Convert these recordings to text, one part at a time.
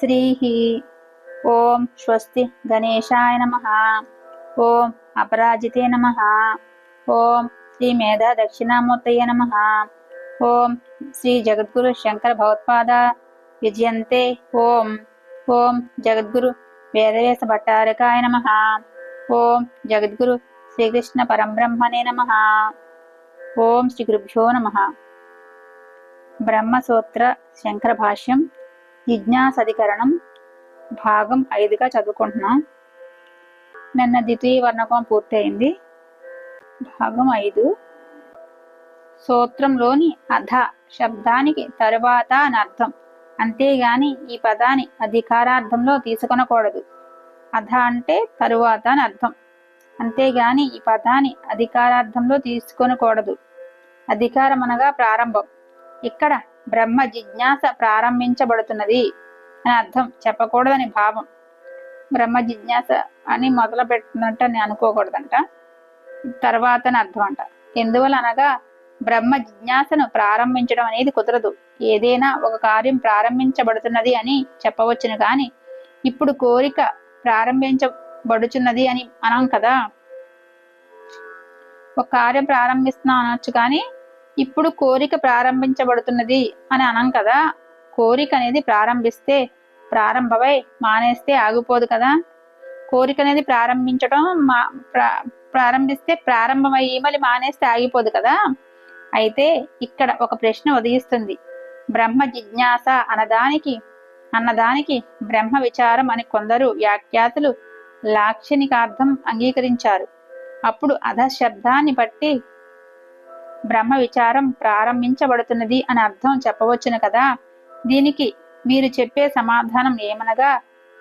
శ్రీः. ఓం స్వస్తి గణేశాయ నమ. ఓం అపరాజితే నమ. ఓం శ్రీ మేధా దక్షిణామూర్తయ నమ. ఓం శ్రీ జగద్గురు శంకర భగవత్పాద విజయంతే. ఓం ఓం జగద్గురు వేదవేశ భట్టారకాయ నమ. ఓం జగద్గురు శ్రీకృష్ణ పరంబ్రహ్మణే నమ. ఓం శ్రీ గురుభ్యో నమ. బ్రహ్మసూత్ర శంకర భాష్యం జిజ్ఞాసధికరణం భాగం ఐదుగా చదువుకుంటున్నాం. నిన్న ద్వితీయ వర్ణకం పూర్తయింది. భాగం ఐదు. సూత్రంలోని అధ శబ్దానికి తరువాత అని అర్థం. అంతేగాని ఈ పదాన్ని అధికారార్థంలో తీసుకొనకూడదు. అధ అంటే తరువాత అని అర్థం. అంతేగాని ఈ పదాన్ని అధికారార్థంలో తీసుకొనకూడదు. అధికారం అనగా ప్రారంభం. ఇక్కడ బ్రహ్మ జిజ్ఞాస ప్రారంభించబడుతున్నది అని అర్థం. చెప్పకూడదని భావం. బ్రహ్మ జిజ్ఞాస అని మొదలు పెట్టినట్టు అని అనుకోకూడదంట. తర్వాత అని అర్థం అంట. ఎందువల్ల అనగా బ్రహ్మ జిజ్ఞాసను ప్రారంభించడం అనేది కుదరదు. ఏదైనా ఒక కార్యం ప్రారంభించబడుతున్నది అని చెప్పవచ్చును కానీ ఇప్పుడు కోరిక ప్రారంభించబడుచున్నది అని అనం కదా. ఒక కార్యం ప్రారంభిస్తున్నాం అనొచ్చు కానీ ఇప్పుడు కోరిక ప్రారంభించబడుతున్నది అని అనం కదా? కోరిక అనేది ప్రారంభిస్తే ప్రారంభమై మానేస్తే ఆగిపోదు కదా? కోరిక అనేది ప్రారంభించడం మా ప్రా- ప్రారంభిస్తే ప్రారంభమయ్యి మళ్ళీ మానేస్తే ఆగిపోదు కదా? అయితే ఇక్కడ ఒక ప్రశ్న ఉదయిస్తుంది. బ్రహ్మ జిజ్ఞాస అన్నదానికి అన్నదానికి బ్రహ్మ విచారం అని కొందరు వ్యాఖ్యాతులు లాక్షణికార్థం అంగీకరించారు. అప్పుడు అధ శబ్దాన్ని బట్టి బ్రహ్మ విచారం ప్రారంభించబడుతున్నది అని అర్థం చెప్పవచ్చును కదా. దీనికి మీరు చెప్పే సమాధానం ఏమనగా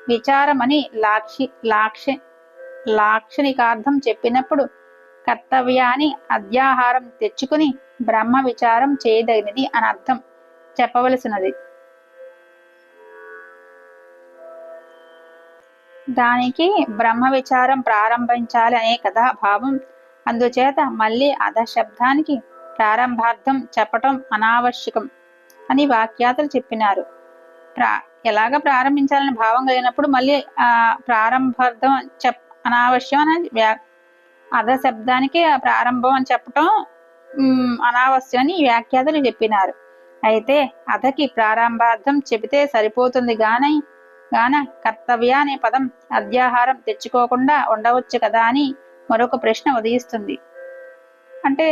విచారమని లాక్షి లాక్ష లాక్షణికార్థం చెప్పినప్పుడు కర్తవ్యాన్ని అధ్యాహారం తెచ్చుకుని బ్రహ్మ విచారం చేయదగినది అని అర్థం చెప్పవలసినది. దానికి బ్రహ్మ విచారం ప్రారంభించాలి అనే కదా భావం అందుచేత మళ్ళీ అధ శబ్దానికి ప్రారంభార్థం చెప్పటం అనావశ్యకం అని వాక్యాతలు చెప్పినారు. ప్రా ఎలాగ ప్రారంభించాలని భావం కలిగినప్పుడు మళ్ళీ ఆ ప్రారంభార్థం చెప్ అనావశ్యం అని వ్యా అధ శబ్దానికి ఆ ప్రారంభం అని చెప్పటం అనావశ్యం అని వ్యాఖ్యాతలు చెప్పినారు. అయితే అధకి ప్రారంభార్థం చెబితే సరిపోతుంది గాని గాన కర్తవ్య అనే పదం అధ్యాహారం తెచ్చుకోకుండా ఉండవచ్చు కదా అని మరొక ప్రశ్న ఉదయిస్తుంది. అంటే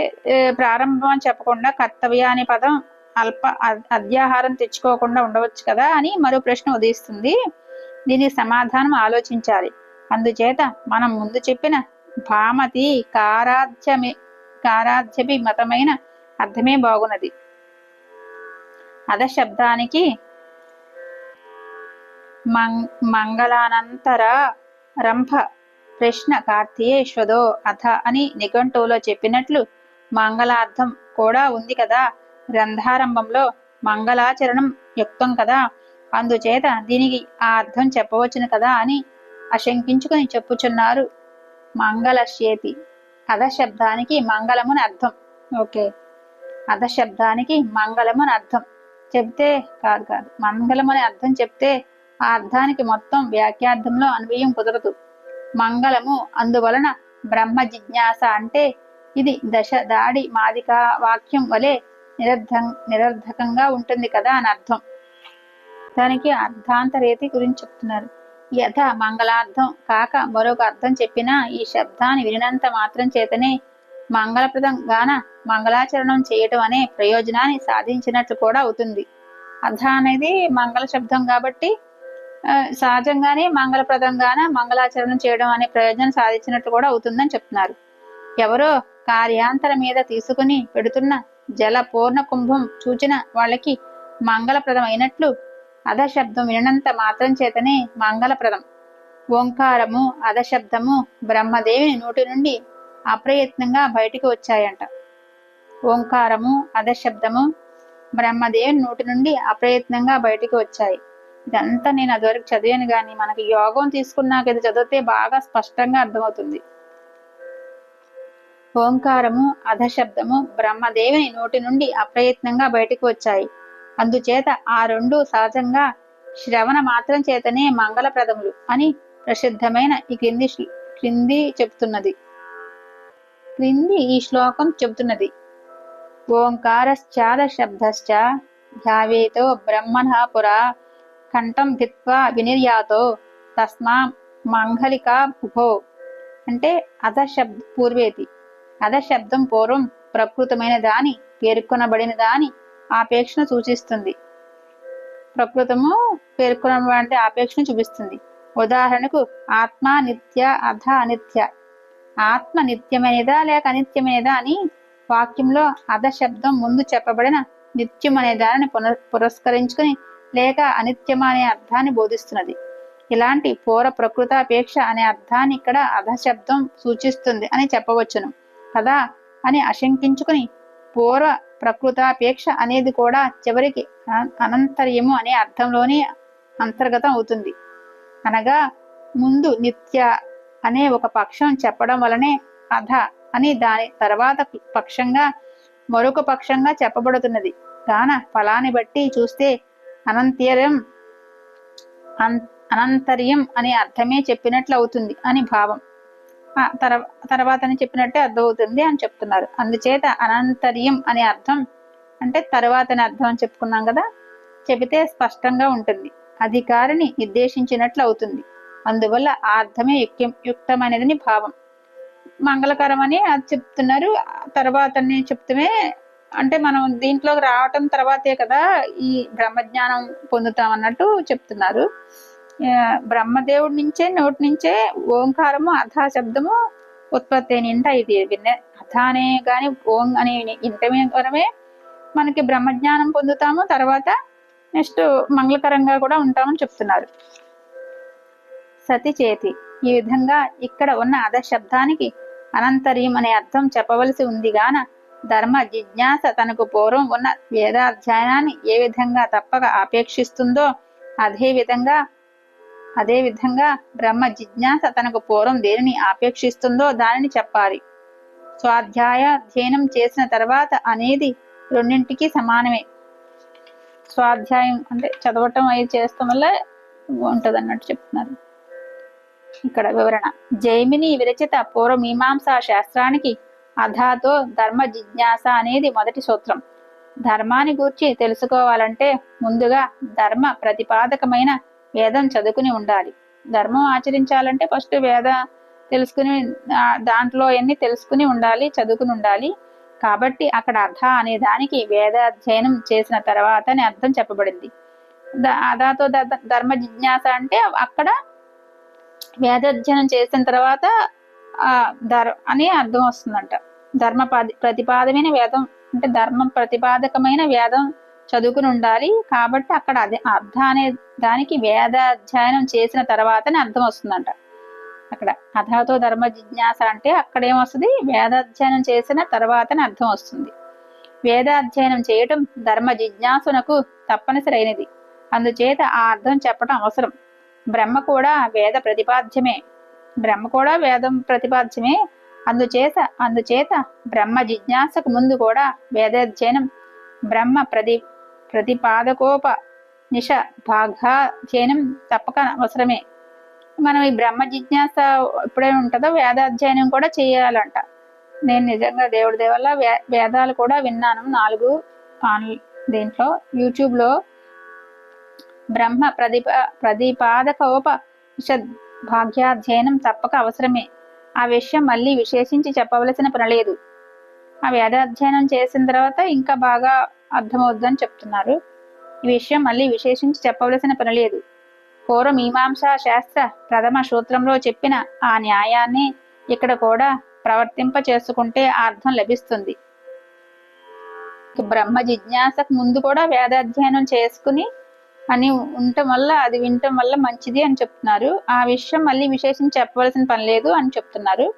ప్రారంభం అని చెప్పకుండా కర్తవ్య అనే పదం అల్ప అద్యాహారం అధ్యాహారం తెచ్చుకోకుండా ఉండవచ్చు కదా అని మరో ప్రశ్న ఉదయిస్తుంది. దీనికి సమాధానం ఆలోచించాలి. అందుచేత మనం ముందు చెప్పిన భామతి కారాధ్యమి కారాధ్యపి మతమైన అర్థమే బాగున్నది. అధ శబ్దానికి మంగళానంతర రంభ ప్రశ్న కార్తీయేశ్వదో అథ అని నిఘంటువులో చెప్పినట్లు మంగళార్థం కూడా ఉంది కదా. గ్రంథారంభంలో మంగళాచరణం యుక్తం కదా. అందుచేత దీనికి ఆ అర్థం చెప్పవచ్చును కదా అని అశంకించుకుని చెప్పుచున్నారు మంగళశ్యేతి అధ శబ్దానికి మంగళముని అర్థం. ఓకే. అధ శబ్దానికి మంగళమని అర్థం. చెప్తే కాదు కాదు మంగళమని అర్థం చెప్తే ఆ అర్థానికి మొత్తం వ్యాఖ్యార్థంలో అన్వయం కుదరదు. మంగళము. అందువలన బ్రహ్మ జిజ్ఞాస అంటే ఇది దశ దాడి మాదిక వాక్యం వలె నిరర్ధ నిరర్ధకంగా ఉంటుంది కదా అని అర్థం. దానికి అర్థాంతరేతి గురించి చెప్తున్నారు. యథ మంగళార్థం కాక మరొక అర్థం చెప్పినా ఈ శబ్దాన్ని వినినంత మాత్రం చేతనే మంగళప్రదం గాన మంగళాచరణం చేయటం అనే ప్రయోజనాన్ని సాధించినట్లు కూడా అవుతుంది. అధ అనేది మంగళ శబ్దం కాబట్టి సహజంగానే మంగళప్రదంగాన మంగళాచరణం చేయడం అనే ప్రయోజనం సాధించినట్లు కూడా అవుతుందని చెప్తున్నారు. ఎవరో కార్యాంతర మీద తీసుకుని పెడుతున్న జల పూర్ణ కుంభం చూచిన వాళ్ళకి మంగళప్రదం అయినట్లు అధశబ్దం వినంత మాత్రం చేతనే మంగళప్రదం. ఓంకారము అధశబ్దము బ్రహ్మదేవిని నోటి నుండి అప్రయత్నంగా బయటికి వచ్చాయంట. ఓంకారము అధశబ్దము బ్రహ్మదేవిని నోటి నుండి అప్రయత్నంగా బయటికి వచ్చాయి. ఇదంతా నేను అదివరకు చదివాను కానీ మనకి యోగం తీసుకున్నాక ఇది చదివితే బాగా స్పష్టంగా అర్థమవుతుంది. ఓంకారము అధశబ్దము బ్రహ్మదేవిని నోటి నుండి అప్రయత్నంగా బయటకు వచ్చాయి. అందుచేత ఆ రెండు సహజంగా శ్రవణ మాత్రం చేతనే మంగళప్రదములు అని ప్రసిద్ధమైన ఈ క్రింది క్రింది చెప్తున్నది. క్రింది ఈ శ్లోకం చెబుతున్నది ఓంకారశ్చాద శబ్దశ్చ ధ్యావేతో బ్రహ్మణ పురా కంఠం భిత్వా వినిర్యాతో తస్మా మంగళికా ఉభో అంటే అధ శబ్ద పూర్వేతి. అధ శబ్దం పూర్వం ప్రకృతమైన దాని పేర్కొనబడిన దాని ఆపేక్షను సూచిస్తుంది. ప్రకృతము పేర్కొనబడి ఆపేక్షను చూపిస్తుంది. ఉదాహరణకు ఆత్మ నిత్య అధ అనిత్య. ఆత్మ నిత్యమైనదా లేక అనిత్యమైనదా అని వాక్యంలో అధ శబ్దం ముందు చెప్పబడిన నిత్యం అనే దానిని పున పురస్కరించుకుని లేక అనిత్యం అనే అర్థాన్ని బోధిస్తున్నది. ఇలాంటి పూర్వ ప్రకృతాపేక్ష అనే అర్థాన్ని ఇక్కడ అధ శబ్దం సూచిస్తుంది అని చెప్పవచ్చును. కదా? అని అశంకించుకుని పూర్వ ప్రకృతాపేక్ష అనేది కూడా చివరికి అన- అనంతర్యము అనే అర్థంలోనే అంతర్గతం అవుతుంది. అనగా ముందు నిత్య అనే ఒక పక్షం చెప్పడం వలనే అధ అని దాని తర్వాత పక్షంగా మరొక పక్షంగా చెప్పబడుతున్నది. కాన ఫలాన్ని బట్టి చూస్తే అనంతర్యం అన్- అనంతర్యం అనే అర్థమే చెప్పినట్లు అవుతుంది అని భావం. తర్వా తర్వాత అని చెప్పినట్టే అర్థమవుతుంది అని చెప్తున్నారు. అందుచేత అనంతర్యం అనే అర్థం అంటే తర్వాత అని అర్థం అని చెప్పుకున్నాం కదా చెబితే స్పష్టంగా ఉంటుంది. అధికారిని నిర్దేశించినట్లు అవుతుంది అందువల్ల ఆ అర్థమే యుక్యం యుక్తమైనదని భావం. మంగళకరమని అది చెప్తున్నారు తర్వాత చెప్తమే అంటే మనం దీంట్లోకి రావటం తర్వాతే కదా ఈ బ్రహ్మజ్ఞానం పొందుతాం అన్నట్టు చెప్తున్నారు బ్రహ్మదేవుడి నుంచే నోటి నుంచే ఓంకారము అథా శబ్దము ఉత్పత్తి నింట ఇది. విన్న అథ అనే కానీ ఓం అనే ఇంటమే వరమే మనకి బ్రహ్మజ్ఞానం పొందుతాము. తర్వాత నెక్స్ట్ మంగళకరంగా కూడా ఉంటామని చెప్తున్నారు. సతి చేతి ఈ విధంగా ఇక్కడ ఉన్న అధ శబ్దానికి అనంతర్యం అనే అర్థం చెప్పవలసి ఉంది గాన ధర్మ జిజ్ఞాస తనకు పూర్వం ఉన్న వేదాధ్యయనాన్ని ఏ విధంగా తప్పక ఆపేక్షిస్తుందో అదే విధంగా అదే విధంగా బ్రహ్మ జిజ్ఞాస తనకు పూర్వం దేనిని ఆపేక్షిస్తుందో దానిని చెప్పాలి. స్వాధ్యాయ అధ్యయనం చేసిన తర్వాత అనేది రెండింటికి సమానమే. స్వాధ్యాయం అంటే చదవటం అవి చేస్తాం వల్ల ఉంటది అన్నట్టు చెప్తున్నారు. ఇక్కడ వివరణ. జైమిని విరచిత పూర్వమీమాంసా శాస్త్రానికి అధాతో ధర్మ జిజ్ఞాస అనేది మొదటి సూత్రం. ధర్మాన్ని గూర్చి తెలుసుకోవాలంటే ముందుగా ధర్మ ప్రతిపాదకమైన వేదం చదువుకుని ఉండాలి. ధర్మం ఆచరించాలంటే ఫస్ట్ వేద తెలుసుకుని దాంట్లో అన్ని తెలుసుకుని ఉండాలి చదువుకుని ఉండాలి. కాబట్టి అక్కడ అధ అనే దానికి వేద అధ్యయనం చేసిన తర్వాత అని అర్థం చెప్పబడింది. అధాతో ధర్మ జిజ్ఞాస అంటే అక్కడ వేదాధ్యయనం చేసిన తర్వాత ఆ ధర్ అని అర్థం వస్తుందంట. ధర్మ పది ప్రతిపాదమైన వేదం అంటే ధర్మం ప్రతిపాదకమైన వేదం చదువుకుని ఉండాలి. కాబట్టి అక్కడ అదే అర్థ అనే దానికి వేద అధ్యయనం చేసిన తర్వాతనే అర్థం వస్తుందంట. అక్కడ అథాతో ధర్మ జిజ్ఞాస అంటే అక్కడ ఏమొస్తుంది వేదాధ్యయనం చేసిన తర్వాతనే అర్థం వస్తుంది. వేదాధ్యయనం చేయటం ధర్మ జిజ్ఞాసునకు తప్పనిసరైనది. అందుచేత ఆ అర్థం చెప్పడం అవసరం. బ్రహ్మ కూడా వేద ప్రతిపాద్యమే. బ్రహ్మ కూడా వేదం ప్రతిపాద్యమే అందుచేత అందుచేత బ్రహ్మ జిజ్ఞాసకు ముందు కూడా వేదాధ్యయనం బ్రహ్మ ప్రతి ప్రతిపాదకోప నిష భాగాధ్యయనం తప్పక అవసరమే. మనం ఈ బ్రహ్మ జిజ్ఞాస ఎప్పుడైనా ఉంటుందో వేదాధ్యయనం కూడా చేయాలంట. నేను నిజంగా దేవుడి దేవల్ల వే వేదాలు కూడా విన్నాను. నాలుగు ఆన్ దీంట్లో యూట్యూబ్లో బ్రహ్మ ప్రతిపా ప్రతిపాదకోప నిషద్ భాగ్యాధ్యయనం తప్పక అవసరమే. ఆ విషయం మళ్ళీ విశేషించి చెప్పవలసిన పని ఆ వేదాధ్యయనం చేసిన తర్వాత ఇంకా బాగా అర్థమవుద్దని చెప్తున్నారు. ఈ విషయం మళ్ళీ విశేషించి చెప్పవలసిన పనిలేదు పూర్వ మీమాంసా శాస్త్ర ప్రథమ సూత్రంలో చెప్పిన ఆ న్యాయాన్ని ఇక్కడ కూడా ప్రవర్తింప చేసుకుంటే అర్థం లభిస్తుంది. బ్రహ్మ జిజ్ఞాసకు ముందు కూడా వేదాధ్యయనం చేసుకుని అని ఉండటం వల్ల అది వినటం వల్ల మంచిది అని చెప్తున్నారు. ఆ విషయం మళ్ళీ విశేషం చెప్పవలసిన పని లేదు అని చెప్తున్నారు.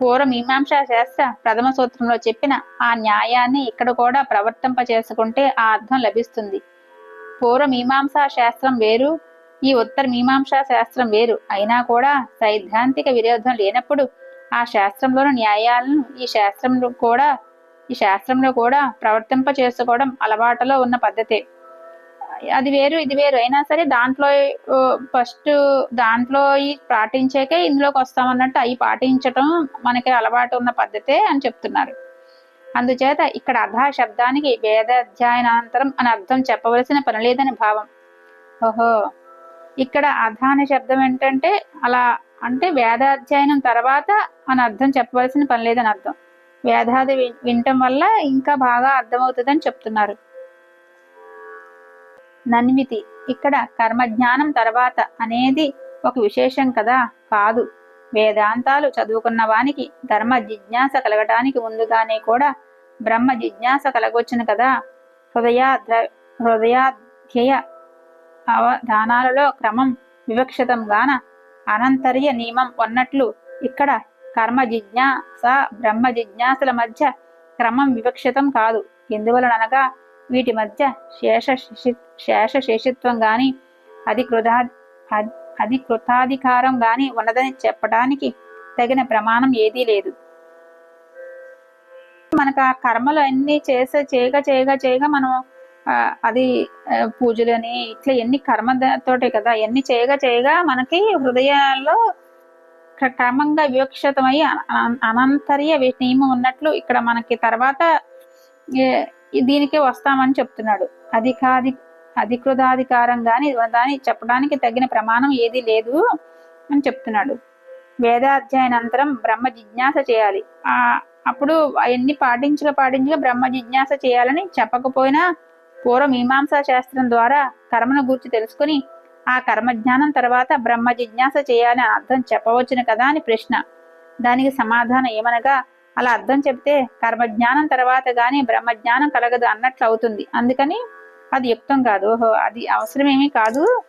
పూర్వ మీమాంసా శాస్త్ర ప్రథమ సూత్రంలో చెప్పిన ఆ న్యాయాన్ని ఇక్కడ కూడా ప్రవర్తింప చేసుకుంటే ఆ అర్థం లభిస్తుంది. పూర్వ మీమాంసా శాస్త్రం వేరు ఈ ఉత్తర మీమాంసా శాస్త్రం వేరు. అయినా కూడా సైద్ధాంతిక విరోధం లేనప్పుడు ఆ శాస్త్రంలోని న్యాయాలను ఈ శాస్త్రంలో కూడా ఈ శాస్త్రంలో కూడా ప్రవర్తింప చేసుకోవడం అలవాటులో ఉన్న పద్ధతే. అది వేరు ఇది వేరు. అయినా సరే దాంట్లో ఫస్ట్ దాంట్లో పాటించాకే ఇందులోకి వస్తామన్నట్టు అవి పాటించటం మనకి అలవాటు ఉన్న పద్ధతే అని చెప్తున్నారు. అందుచేత ఇక్కడ అధ శబ్దానికి వేదాధ్యాయనానంతరం అని అర్థం చెప్పవలసిన పని లేదని భావం. ఓహో! ఇక్కడ అధ అనే శబ్దం ఏంటంటే అలా అంటే వేదాధ్యయనం తర్వాత అని అర్థం చెప్పవలసిన పని లేదని అర్థం. వేదాది వి- వినటం వల్ల ఇంకా బాగా అర్థమవుతుందని చెప్తున్నారు. నన్వితి. ఇక్కడ కర్మజ్ఞానం తర్వాత అనేది ఒక విశేషం కదా? కాదు. వేదాంతాలు చదువుకున్న వానికి ధర్మ జిజ్ఞాస కలగటానికి ముందుగానే కూడా బ్రహ్మ జిజ్ఞాస కలగొచ్చును కదా? హృదయాధ్ర హృదయాధ్యయ అవధానాలలో క్రమం వివక్షితం గాన అనంతర్య నియమం ఉన్నట్లు ఇక్కడ కర్మ జిజ్ఞాస బ్రహ్మ జిజ్ఞాసల మధ్య క్రమం వివక్షితం కాదు. ఎందువలనగా వీటి మధ్య శేష శేష శేషిత్వం గాని అది కృతా అది కృతాధికారం గాని ఉన్నదని చెప్పడానికి తగిన ప్రమాణం ఏదీ లేదు. మనకు ఆ కర్మలు అన్ని చేసే చేయగా చేయగా చేయగా మనం ఆ, అది పూజలు పూజలని ఇట్లా ఎన్ని కర్మ తోటే కదా ఎన్ని చేయగా చేయగా మనకి హృదయాల్లో క్రమంగా వివక్షితమై అన- అనంతర్య నియమం ఉన్నట్లు ఇక్కడ మనకి తర్వాత దీనికే వస్తామని చెప్తున్నాడు. అధికాది అధికృతాధికారంగాని దాని చెప్పడానికి తగిన ప్రమాణం ఏది లేదు అని చెప్తున్నాడు. వేదాధ్యయనంతరం బ్రహ్మ జిజ్ఞాస చేయాలి. ఆ అప్పుడు అవన్నీ పాటించక పాటించక బ్రహ్మ జిజ్ఞాస చేయాలని చెప్పకపోయినా పూర్వ మీమాంసా శాస్త్రం ద్వారా కర్మను గూర్చి తెలుసుకుని ఆ కర్మ జ్ఞానం తర్వాత బ్రహ్మ జిజ్ఞాస చేయాలని అర్థం చెప్పవచ్చును కదా అని ప్రశ్న. దానికి సమాధానం ఏమనగా అలా అర్థం చెప్తే కర్మజ్ఞానం తర్వాత గాని బ్రహ్మజ్ఞానం కలగదు అన్నట్లు అవుతుంది. అందుకని అది యుక్తం కాదు. ఓహో అది అవసరమేమీ కాదు.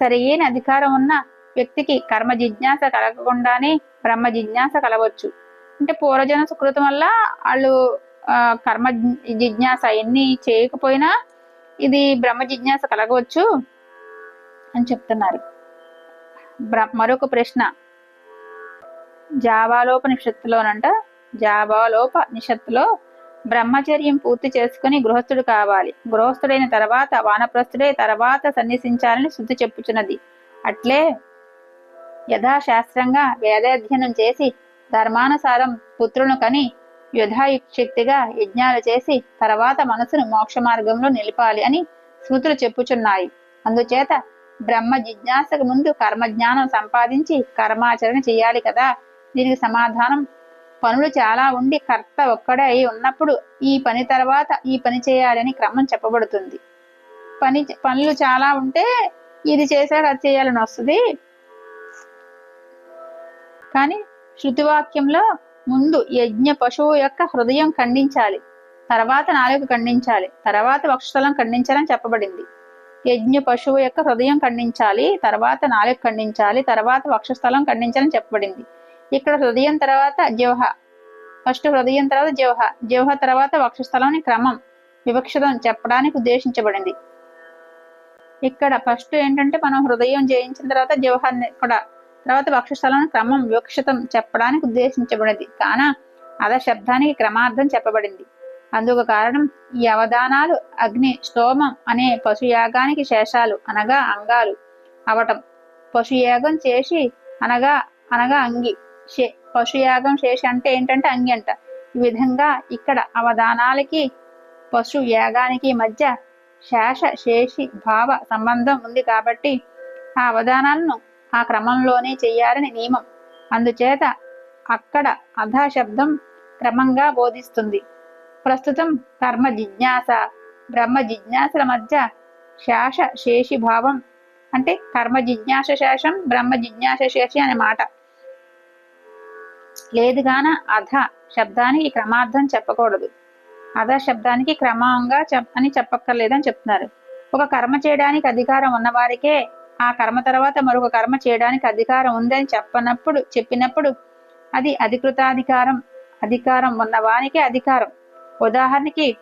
సరైన అధికారం ఉన్న వ్యక్తికి కర్మ జిజ్ఞాస కలగకుండానే బ్రహ్మ జిజ్ఞాస కలవచ్చు. అంటే పూర్వజన సుకృతం వల్ల వాళ్ళు ఆ, కర్మ జిజ్ఞాస ఎన్ని చేయకపోయినా ఇది బ్రహ్మ జిజ్ఞాస కలగవచ్చు అని చెప్తున్నారు. మరొక ప్రశ్న. జావాలోపనిషత్తులోనంట జావాలోప నిషత్తులో బ్రహ్మచర్యం పూర్తి చేసుకుని గృహస్థుడు కావాలి. గృహస్థుడైన తర్వాత వానప్రస్థుడే తర్వాత సన్నిసించాలని శుద్ధి చెప్పుచున్నది. అట్లే యథాశాస్త్రంగా వేదాధ్యయనం చేసి ధర్మానుసారం పుత్రులను కని యుధాయుక్తిగా యజ్ఞాలు చేసి తర్వాత మనసును మోక్ష మార్గంలో నిలపాలి అని స్మృతులు చెప్పుచున్నాయి. అందుచేత బ్రహ్మ జిజ్ఞాసకు ముందు కర్మజ్ఞానం సంపాదించి కర్మాచరణ చేయాలి కదా. దీనికి సమాధానం పనులు చాలా ఉండి కర్త ఒక్కడే అయి ఉన్నప్పుడు ఈ పని తర్వాత ఈ పని చేయాలని క్రమం చెప్పబడుతుంది. పని పనులు చాలా ఉంటే ఇది చేశాక అది చేయాలని వస్తుంది. కానీ శృతివాక్యంలో ముందు యజ్ఞ పశువు యొక్క హృదయం ఖండించాలి. తర్వాత నాలుగు ఖండించాలి. తర్వాత వక్షస్థలం ఖండించాలని చెప్పబడింది. యజ్ఞ పశువు యొక్క హృదయం ఖండించాలి. తర్వాత నాలుగు ఖండించాలి. తర్వాత వక్షస్థలం ఖండించాలని చెప్పబడింది. ఇక్కడ హృదయం తర్వాత జివహ ఫస్ట్ హృదయం తర్వాత జివహ జివహ తర్వాత వక్షస్థలంని క్రమం. వివక్షతం చెప్పడానికి ఉద్దేశించబడింది. ఇక్కడ ఫస్ట్ ఏంటంటే మనం హృదయం జయించిన తర్వాత జివహాన్ని కూడా. తర్వాత వక్షస్థలం క్రమం వివక్షితం చెప్పడానికి ఉద్దేశించబడింది. కాన అద శబ్దానికి క్రమార్థం చెప్పబడింది. అందుకు కారణం ఈ అవధానాలు అగ్ని స్తోమం అనే పశుయాగానికి శేషాలు అనగా అంగాలు. అవటం. పశుయాగం చేసి అనగా అనగా అంగి. షే పశుయాగం శేషి అంటే ఏంటంటే అంగి అంట. ఈ విధంగా ఇక్కడ అవధానాలకి పశు యాగానికి మధ్య శేష శేషి భావ సంబంధం ఉంది కాబట్టి ఆ అవధానాలను ఆ క్రమంలోనే చేయాలని నియమం. అందుచేత అక్కడ అధ శబ్దం క్రమంగా బోధిస్తుంది. ప్రస్తుతం కర్మ జిజ్ఞాస బ్రహ్మ జిజ్ఞాసల మధ్య శేష శేషి భావం అంటే కర్మ జిజ్ఞాస శేషం బ్రహ్మ జిజ్ఞాస శేషి అనే మాట. లేదుగాన అధ శబ్దానికి క్రమార్థం చెప్పకూడదు. అధ శబ్దానికి క్రమంగా అని చెప్పక్కర్లేదని చెప్తున్నారు. ఒక కర్మ చేయడానికి అధికారం ఉన్నవారికే ఆ కర్మ తర్వాత మరొక కర్మ చేయడానికి అధికారం ఉందని చెప్పనప్పుడు చెప్పినప్పుడు అది అధికృతాధికారం అధికారం ఉన్నవానికి అధికారం. ఉదాహరణకి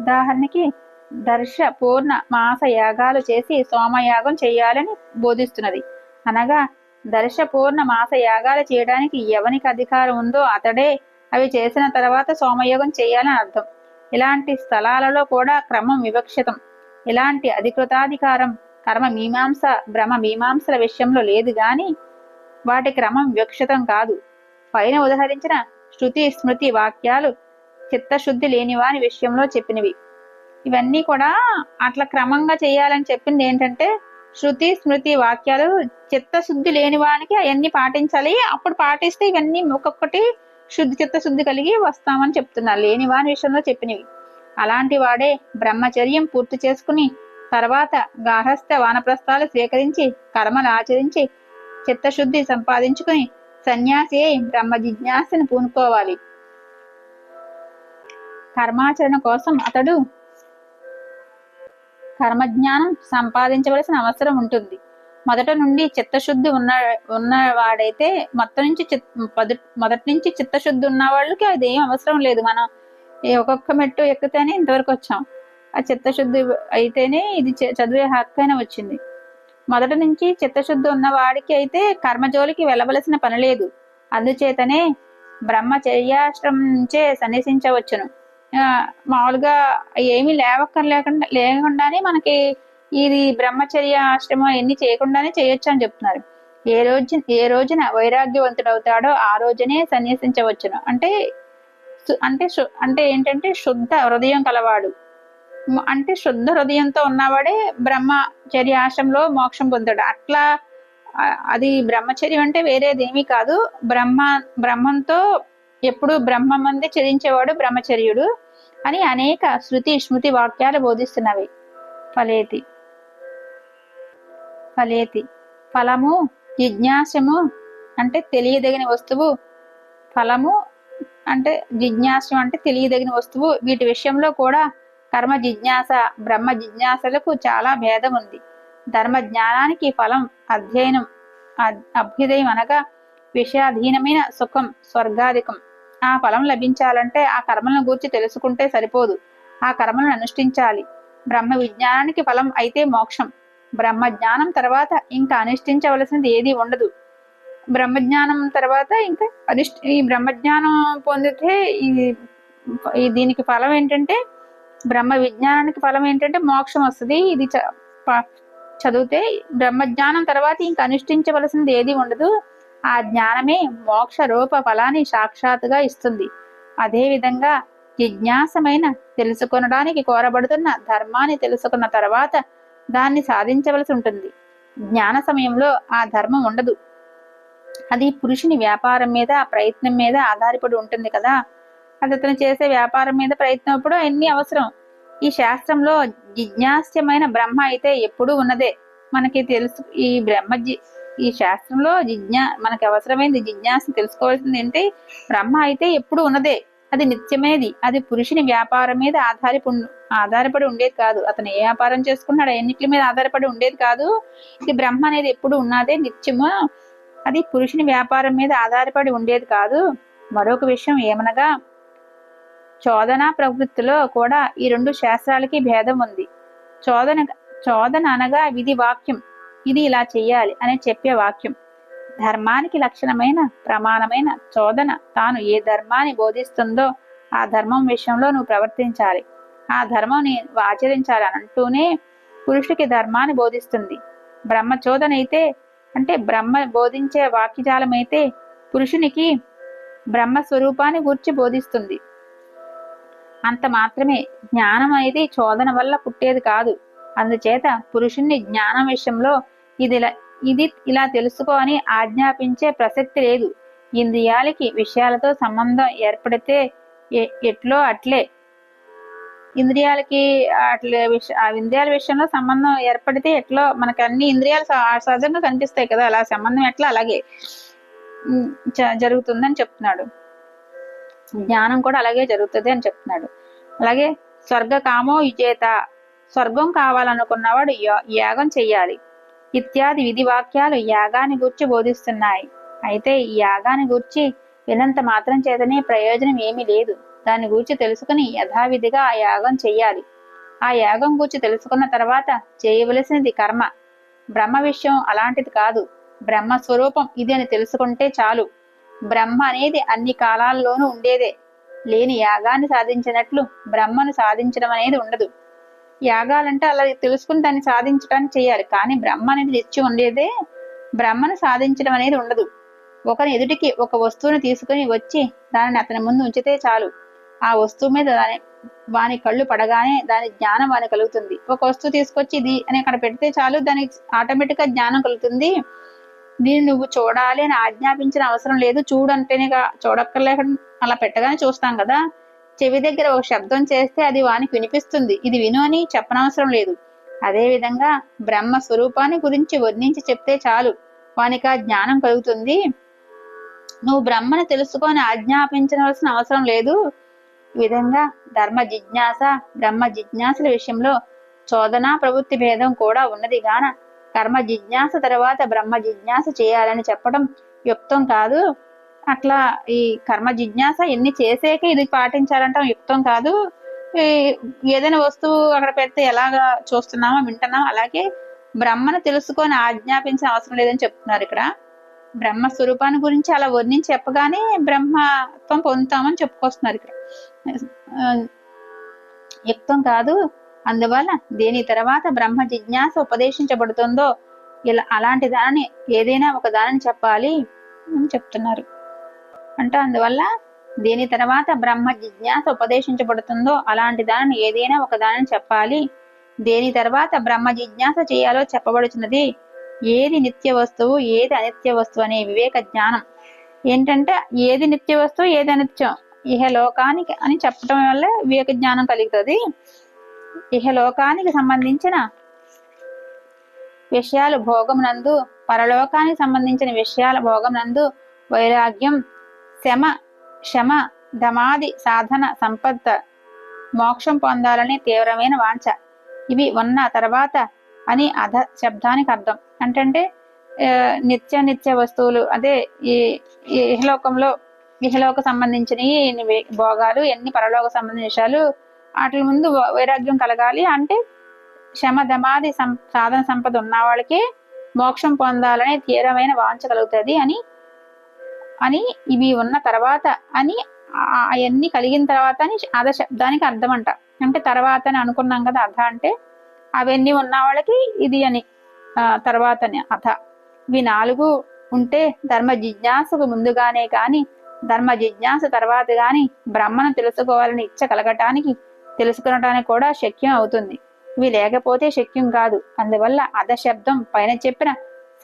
ఉదాహరణకి దర్శ పూర్ణ మాస యాగాలు చేసి సోమయాగం చేయాలని బోధిస్తున్నది. అనగా దర్శపూర్ణ మాస యాగాలు చేయడానికి ఎవనికి అధికారం ఉందో అతడే అవి చేసిన తర్వాత సోమయోగం చేయాలని అర్థం. ఇలాంటి స్థలాలలో కూడా క్రమం వివక్షితం. ఇలాంటి అధికృతాధికారం కర్మ మీమాంస భ్రమ మీమాంసల విషయంలో లేదు గాని వాటి క్రమం వివక్షితం కాదు. పైన ఉదహరించిన శృతి స్మృతి వాక్యాలు చిత్తశుద్ధి లేనివాని విషయంలో చెప్పినవి. ఇవన్నీ కూడా అట్లా క్రమంగా చేయాలని చెప్పింది ఏంటంటే శృతి స్మృతి వాక్యాలు చిత్తశుద్ధి లేని వానికి అవన్నీ పాటించాలి. అప్పుడు పాటిస్తే ఇవన్నీ ఒక్కొక్కటి శుద్ధి చిత్తశుద్ధి కలిగి వస్తామని చెప్తున్నారు. లేని వాని విషయంలో చెప్పినవి. అలాంటి వాడే బ్రహ్మచర్యం పూర్తి చేసుకుని తర్వాత గార్హస్థ వానప్రస్థాలు స్వీకరించి కర్మలు ఆచరించి చిత్తశుద్ధి సంపాదించుకుని సన్యాసి అయి బ్రహ్మ జిజ్ఞాసను పూనుకోవాలి. కర్మాచరణ కోసం అతడు కర్మజ్ఞానం సంపాదించవలసిన అవసరం ఉంటుంది. మొదట నుండి చిత్తశుద్ధి ఉన్న ఉన్నవాడైతే మొత్తం నుంచి మొదటి నుంచి చిత్తశుద్ధి ఉన్న వాళ్ళకి అది ఏం అవసరం లేదు. మనం ఒక్కొక్క మెట్టు ఎక్కితేనే ఇంతవరకు వచ్చాం. ఆ చిత్తశుద్ధి అయితేనే ఇది చ- చదివే హక్కైనా వచ్చింది. మొదటి నుంచి చిత్తశుద్ధి ఉన్న వాడికి అయితే కర్మజోలికి వెళ్ళవలసిన పని లేదు. అందుచేతనే బ్రహ్మచర్యాశ్రమం నుంచే సన్నిసించవచ్చును. మామూలుగా ఏమీ లేవక్కర్లేకుండా లేకుండానే మనకి ఇది బ్రహ్మచర్య ఆశ్రమం ఎన్ని చేయకుండానే చేయొచ్చు అని చెప్తున్నారు. ఏ రోజు ఏ రోజున వైరాగ్యవంతుడవుతాడో ఆ రోజునే సన్యసించవచ్చును. అంటే అంటే అంటే ఏంటంటే శుద్ధ హృదయం కలవాడు. అంటే శుద్ధ హృదయంతో ఉన్నవాడే బ్రహ్మచర్య ఆశ్రమంలో మోక్షం పొందాడు అట్లా అది బ్రహ్మచర్యం అంటే వేరేది ఏమీ కాదు. బ్రహ్మ బ్రహ్మంతో ఎప్పుడు బ్రహ్మమంది చరించేవాడు బ్రహ్మచర్యుడు అని అనేక శృతి స్మృతి వాక్యాలు బోధిస్తున్నవి. ఫలేతి. ఫలేతి. ఫలము జిజ్ఞాసము అంటే తెలియదగిన వస్తువు. ఫలము అంటే జిజ్ఞాసం అంటే తెలియదగిన వస్తువు. వీటి విషయంలో కూడా కర్మ జిజ్ఞాస బ్రహ్మ జిజ్ఞాసలకు చాలా భేదం ఉంది. ధర్మ జ్ఞానానికి ఫలం అధ్యయనం అభ్యుదయం అనగా విషయాధీనమైన సుఖం స్వర్గాధికం. ఆ ఫలం లభించాలంటే ఆ కర్మలను గూర్చి తెలుసుకుంటే సరిపోదు. ఆ కర్మలను అనుష్ఠించాలి. బ్రహ్మ విజ్ఞానానికి ఫలం అయితే మోక్షం. బ్రహ్మ జ్ఞానం తర్వాత ఇంకా అనుష్ఠించవలసినది ఏది ఉండదు. బ్రహ్మజ్ఞానం తర్వాత ఇంకా అధిష్ఠ ఈ బ్రహ్మజ్ఞానం పొందితే ఈ దీనికి ఫలం ఏంటంటే బ్రహ్మ విజ్ఞానానికి ఫలం ఏంటంటే మోక్షం వస్తుంది. ఇది చ- చదివితే బ్రహ్మజ్ఞానం తర్వాత ఇంకా అనుష్ఠించవలసింది ఏది ఉండదు. ఆ జ్ఞానమే మోక్ష రూప ఫలాన్ని సాక్షాత్తుగా ఇస్తుంది. అదే విధంగా జిజ్ఞాసమైన తెలుసుకొనడానికి కోరబడుతున్న ధర్మాన్ని తెలుసుకున్న తర్వాత దాన్ని సాధించవలసి ఉంటుంది. జ్ఞాన సమయంలో ఆ ధర్మం ఉండదు. అది పురుషుని వ్యాపారం మీద ప్రయత్నం మీద ఆధారపడి ఉంటుంది కదా. అది అతను చేసే వ్యాపారం మీద ప్రయత్నం అప్పుడు అన్ని అవసరం. ఈ శాస్త్రంలో జిజ్ఞాస్యమైన బ్రహ్మ అయితే ఎప్పుడూ ఉన్నదే. మనకి తెలుసు ఈ బ్రహ్మ జి ఈ శాస్త్రంలో జిజ్ఞా మనకి అవసరమైనది జిజ్ఞాస తెలుసుకోవాల్సింది ఏంటి బ్రహ్మ అయితే ఎప్పుడు ఉన్నదే. అది నిత్యమైనది అది పురుషుని వ్యాపారం మీద ఆధారపడి ఆధారపడి ఉండేది కాదు. అతను ఏ వ్యాపారం చేసుకున్నాడు ఎన్నిటి మీద ఆధారపడి ఉండేది కాదు. ఇది బ్రహ్మ అనేది ఎప్పుడు ఉన్నదే నిత్యము. అది పురుషుని వ్యాపారం మీద ఆధారపడి ఉండేది కాదు. మరొక విషయం ఏమనగా చోదన ప్రవృత్తిలో కూడా ఈ రెండు శాస్త్రాలకి భేదం ఉంది. చోదన చోదన అనగా విధి వాక్యం. ఇది ఇలా చెయ్యాలి అని చెప్పే వాక్యం. ధర్మానికి లక్షణమైన ప్రమాణమైన చోదన తాను ఏ ధర్మాన్ని బోధిస్తుందో ఆ ధర్మం విషయంలో నువ్వు ప్రవర్తించాలి. ఆ ధర్మం ఆచరించాలి అని అంటూనే పురుషుడికి ధర్మాన్ని బోధిస్తుంది. బ్రహ్మచోదన అయితే అంటే బ్రహ్మ బోధించే వాక్యజాలం అయితే పురుషునికి బ్రహ్మ స్వరూపాన్ని గూర్చి బోధిస్తుంది. అంత మాత్రమే. జ్ఞానం అనేది చోదన వల్ల పుట్టేది కాదు. అందుచేత పురుషుణ్ణి జ్ఞానం విషయంలో ఇది ఇది ఇలా తెలుసుకో అని ఆజ్ఞాపించే ప్రసక్తి లేదు. ఇంద్రియాలకి విషయాలతో సంబంధం ఏర్పడితే ఎట్లో అట్లే. ఇంద్రియాలకి అట్లే విష ఆ ఇంద్రియాల విషయంలో సంబంధం ఏర్పడితే ఎట్లో మనకి అన్ని ఇంద్రియాలు సహజంగా కనిపిస్తాయి కదా అలా సంబంధం ఎట్లా అలాగే జరుగుతుందని చెప్తున్నాడు. జ్ఞానం కూడా అలాగే జరుగుతుంది అని చెప్తున్నాడు. అలాగే స్వర్గ కామో విజేత స్వర్గం కావాలనుకున్నవాడు యా- యాగం చెయ్యాలి. ఇత్యాది విధి వాక్యాలు యాగాన్ని గూర్చి బోధిస్తున్నాయి. అయితే ఈ యాగాన్ని గూర్చి వినంత మాత్రం చేతనే ప్రయోజనం ఏమీ లేదు. దాని గూర్చి తెలుసుకుని యథావిధిగా ఆ యాగం చెయ్యాలి. ఆ యాగం గూర్చి తెలుసుకున్న తర్వాత చేయవలసినది కర్మ. బ్రహ్మ విషయం అలాంటిది కాదు. బ్రహ్మ స్వరూపం ఇది అని తెలుసుకుంటే చాలు. బ్రహ్మ అనేది అన్ని కాలాల్లోనూ ఉండేదే. లేని యాగాన్ని సాధించినట్లు బ్రహ్మను సాధించడం అనేది ఉండదు. యాగాలంటే అలా తెలుసుకుని దాన్ని సాధించడానికి చేయాలి. కానీ బ్రహ్మ అనేది నిత్యం ఉండేదే బ్రహ్మను సాధించడం అనేది ఉండదు. ఒకరి ఎదుటికి ఒక వస్తువుని తీసుకుని వచ్చి దానిని అతని ముందు ఉంచితే చాలు. ఆ వస్తువు మీద దాని వాని కళ్ళు పడగానే దాని జ్ఞానం వాని కలుగుతుంది. ఒక వస్తువు తీసుకొచ్చి ఇది అని అక్కడ పెడితే చాలు దానికి ఆటోమేటిక్గా జ్ఞానం కలుగుతుంది. దీన్ని నువ్వు చూడాలి అని ఆజ్ఞాపించిన అవసరం లేదు. చూడంటేనే చూడక్కర్లేక అలా పెట్టగానే చూస్తాం కదా. చెవి దగ్గర ఒక శబ్దం చేస్తే అది వానికి వినిపిస్తుంది. ఇది విను అని చెప్పనవసరం లేదు. అదే విధంగా బ్రహ్మ స్వరూపాన్ని గురించి వర్ణించి చెప్తే చాలు. వానికి ఆ జ్ఞానం కలుగుతుంది. నువ్వు బ్రహ్మను తెలుసుకొని ఆజ్ఞాపించవలసిన అవసరం లేదు. ఈ విధంగా ధర్మ జిజ్ఞాస బ్రహ్మ జిజ్ఞాసల విషయంలో చోదన ప్రవృత్తి భేదం కూడా ఉన్నది గాన. కర్మ జిజ్ఞాస తర్వాత బ్రహ్మ జిజ్ఞాస చేయాలని చెప్పడం యుక్తం కాదు. అట్లా ఈ కర్మ జిజ్ఞాస ఎన్ని చేసేకే ఇది పాటించాలంటాం యుక్తం కాదు. ఈ ఏదైనా వస్తువు అక్కడ పెడితే ఎలాగా చూస్తున్నామో వింటున్నామో? అలాగే బ్రహ్మను తెలుసుకొని ఆజ్ఞాపించిన అవసరం లేదని చెప్తున్నారు ఇక్కడ. బ్రహ్మ స్వరూపాన్ని గురించి అలా వర్ణించి చెప్పగానే బ్రహ్మత్వం పొందుతామని చెప్పుకొస్తున్నారు ఇక్కడ. యుక్తం కాదు. అందువల్ల దేని తర్వాత బ్రహ్మ జిజ్ఞాస ఉపదేశించబడుతుందో ఇలా అలాంటి దానిని ఏదైనా ఒక దానిని చెప్పాలి అని చెప్తున్నారు. అంటే అందువల్ల దేని తర్వాత బ్రహ్మ జిజ్ఞాస ఉపదేశించబడుతుందో అలాంటి దానిని ఏదైనా ఒక దానిని చెప్పాలి. దేని తర్వాత బ్రహ్మ జిజ్ఞాస చేయాలో చెప్పబడుచున్నది. ఏది నిత్య వస్తువు ఏది అనిత్య వస్తువు అనే వివేక జ్ఞానం. ఏంటంటే ఏది నిత్య వస్తువు ఏది అనిత్యం. ఇహ లోకానికి అని చెప్పడం వల్ల వివేక జ్ఞానం కలుగుతుంది. ఇహ లోకానికి సంబంధించిన విషయాలు భోగమునందు పరలోకానికి సంబంధించిన విషయాల భోగమునందు వైరాగ్యం శమ శమ దమాది సాధన సంపద మోక్షం పొందాలని తీవ్రమైన వాంఛ. ఇవి ఉన్న తర్వాత అని అధ శబ్దానికి అర్థం. అంటే నిత్య నిత్య వస్తువులు అదే ఈ ఇహలోకంలో ఇహలోక సంబంధించినవి భోగాలు ఎన్ని పరలోక సంబంధించిన విషయాలు వాటి ముందు వైరాగ్యం కలగాలి. అంటే శమధమాది సం సాధన సంపద ఉన్న వాళ్ళకి మోక్షం పొందాలనే తీవ్రమైన వాంఛ కలుగుతుంది అని అని ఇవి ఉన్న తర్వాత అని అవన్నీ కలిగిన తర్వాత అని అధ శబ్దానికి అర్థం అంట అంటే తర్వాత అని అనుకున్నాం కదా అధ అంటే అవన్నీ ఉన్న వాళ్ళకి ఇది అని తర్వాత అని అధ. ఇవి నాలుగు ఉంటే ధర్మ జిజ్ఞాసకు ముందుగానే కాని ధర్మ జిజ్ఞాస తర్వాత గాని బ్రహ్మను తెలుసుకోవాలని ఇచ్చ కలగటానికి తెలుసుకునటానికి కూడా శక్యం అవుతుంది. ఇవి లేకపోతే శక్యం కాదు. అందువల్ల అధ శబ్దం పైన చెప్పిన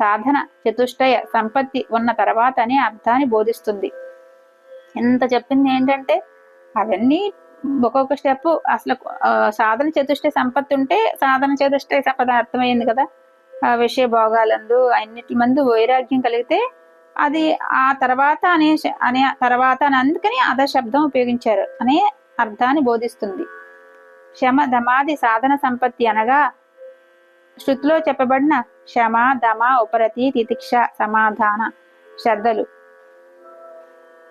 సాధన చతుష్టయ సంపత్తి ఉన్న తర్వాత అనే అర్థాన్ని బోధిస్తుంది. ఎంత చెప్పింది ఏంటంటే అవన్నీ ఒక్కొక్క స్టెప్ అసలు సాధన చతుష్టయ సంపత్తి ఉంటే సాధన చతుష్టయ సంపద అర్థమైంది కదా. ఆ విషయ భోగాలందు అన్నిటి మందు వైరాగ్యం కలిగితే అది ఆ తర్వాత అనే అనే తర్వాత అని అందుకని అధ శబ్దం ఉపయోగించారు అనే అర్థాన్ని బోధిస్తుంది. శమ దమాది సాధన సంపత్తి అనగా శృతిలో చెప్పబడిన క్షమ దమ ఉపరతి తితిక్ష సమాధాన శ్రద్ధలు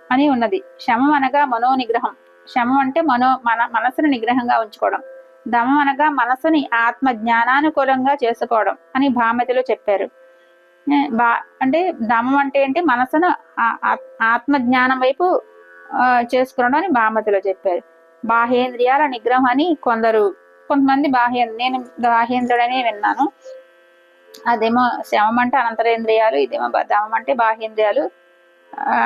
అని ఉన్నది. శమం అనగా మనో నిగ్రహం శమం అంటే మనో మన మనసును నిగ్రహంగా ఉంచుకోవడం. దమం అనగా మనసుని ఆత్మ జ్ఞానానుకూలంగా చేసుకోవడం అని భామతిలో చెప్పారు. బా అంటే దమం అంటే ఏంటి? మనసును ఆత్మ జ్ఞానం వైపు చేసుకోవడం చేసుకునడం అని భామతిలో చెప్పారు. బాహేంద్రియాల నిగ్రహం అని కొందరు కొంతమంది బాహ్య నేను బాహేంద్రుడనే విన్నాను. అదేమో శమం అంటే అనంతరేంద్రియాలు ఇదేమో దమం అంటే బాహ్యేంద్రియాలు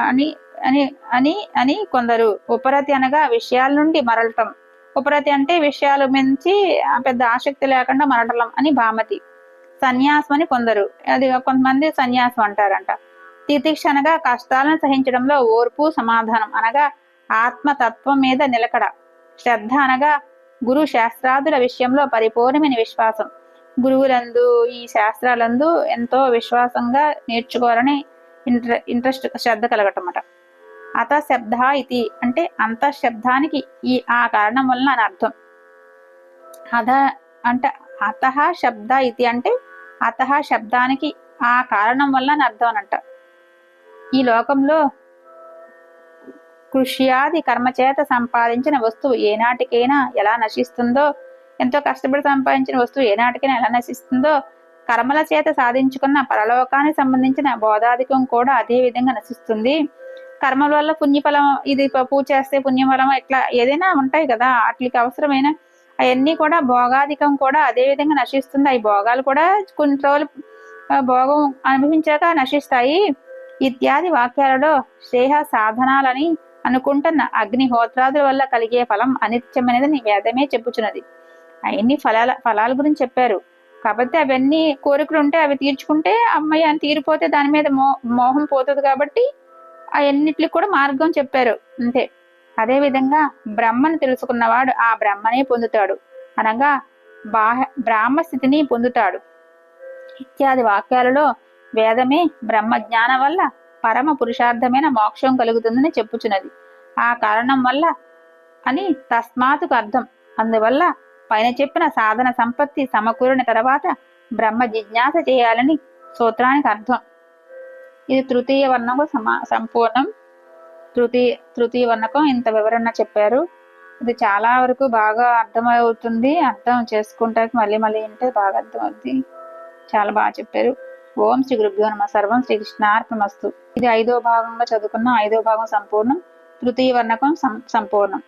అని అని అని అని కొందరు ఉపరతి అనగా విషయాల నుండి మరలటం. ఉపరతి అంటే విషయాలు మించి పెద్ద ఆసక్తి లేకుండా మరటం అని భామతి. సన్యాసం అని కొందరు. అది కొంతమంది సన్యాసం అంటారంట. తితిక్ష అనగా కష్టాలను సహించడంలో ఓర్పు సమాధానం అనగా ఆత్మతత్వం మీద నిలకడ. శ్రద్ధ అనగా గురు శాస్త్రాదుల విషయంలో పరిపూర్ణమైన విశ్వాసం. గురువులందు ఈ శాస్త్రాలందు ఎంతో విశ్వాసంగా నేర్చుకోవాలని ఇంట్ర ఇంట్రెస్ట్ శ్రద్ధ కలగటం అత శబ్ద ఇది అంటే అంత శబ్దానికి ఈ ఆ కారణం వలన అని అర్థం. అధ అంటే అత శబ్ద ఇది అంటే అత శబ్దానికి ఆ కారణం వల్ల అని అర్థం అనంట. ఈ లోకంలో కృష్యాది కర్మచేత సంపాదించిన వస్తువు ఏనాటికైనా ఎలా నశిస్తుందో ఎంతో కష్టపడి సంపాదించిన వస్తువు ఏనాటికైనా ఎలా నశిస్తుందో కర్మల చేత సాధించుకున్న పరలోకానికి సంబంధించిన బోధాధికం కూడా అదే విధంగా నశిస్తుంది. కర్మల వల్ల పుణ్యఫలం ఇది పూజ చేస్తే పుణ్యఫలం ఇట్లా ఏదైనా ఉంటాయి కదా వాటికి అవసరమైన అవన్నీ కూడా భోగాధికం కూడా అదే విధంగా నశిస్తుంది. అవి భోగాలు కూడా కొన్ని రోజులు భోగం అనుభవించాక నశిస్తాయి. ఇత్యాది వాక్యాలలో శ్రేయ సాధనాలని అనుకుంటున్న అగ్నిహోత్రాదుల వల్ల కలిగే ఫలం అనిత్యమైనదని వేదమే చెప్పుచున్నది. అవన్నీ ఫలాల ఫలాల గురించి చెప్పారు. కాబట్టి అవన్నీ కోరికలు ఉంటే అవి తీర్చుకుంటే అమ్మాయి అని తీరిపోతే దాని మీద మో మోహం పోతుంది కాబట్టి అవన్నిటికి కూడా మార్గం చెప్పారు. అంతే. అదే విధంగా బ్రహ్మను తెలుసుకున్నవాడు ఆ బ్రహ్మనే పొందుతాడు. అనగా బాహ బ్రాహ్మ స్థితిని పొందుతాడు. ఇత్యాది వాక్యాలలో వేదమే బ్రహ్మ జ్ఞానం వల్ల పరమ పురుషార్థమైన మోక్షం కలుగుతుందని చెప్పుచున్నది. ఆ కారణం వల్ల అని తస్మాత్కు అర్థం. అందువల్ల పైన చెప్పిన సాధన సంపత్తి సమకూరిన తర్వాత బ్రహ్మ జిజ్ఞాస చేయాలని సూత్రానికి అర్థం. ఇది తృతీయ వర్ణకు సమా సంపూర్ణం. తృతీయ తృతీయ వర్ణకం ఇంత వివరణ చెప్పారు. ఇది చాలా వరకు బాగా అర్థమవుతుంది. అర్థం చేసుకుంటానికి మళ్ళీ మళ్ళీ వింటే బాగా అర్థమవుతుంది చాలా బాగా చెప్పారు. ఓం శ్రీ గురుభ్యో నమ. సర్వం శ్రీకృష్ణార్పణమస్తు ఇది ఐదో భాగంగా చదువుకున్న ఐదో భాగం సంపూర్ణం. తృతీయ వర్ణకం సం- సంపూర్ణం.